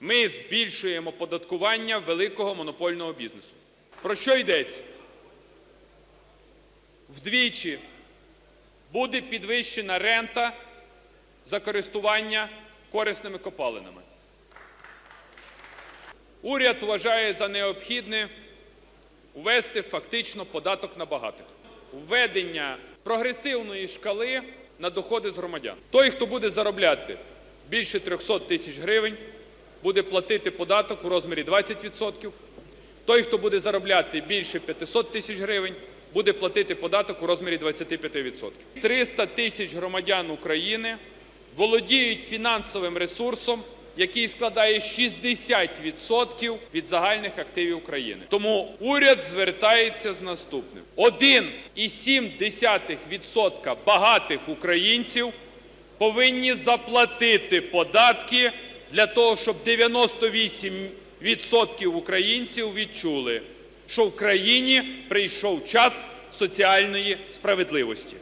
Ми збільшуємо податкування великого монопольного бізнесу. Про що йдеться? Вдвічі буде підвищена рента за користування корисними копалинами. Уряд вважає за необхідне ввести фактично податок на багатих. Введення прогресивної шкали на доходи з громадян. Той, хто буде заробляти більше 300 тисяч гривень, буде платити податок у розмірі 20%. Той, хто буде заробляти більше 500 тисяч гривень, буде платити податок у розмірі 25%. 300 тисяч громадян України володіють фінансовим ресурсом, який складає 60% від загальних активів України. Тому уряд звертається з наступним: 1,7% багатих українців повинні заплатити податки для того, щоб 98% українців відчули, що в країні прийшов час соціальної справедливості.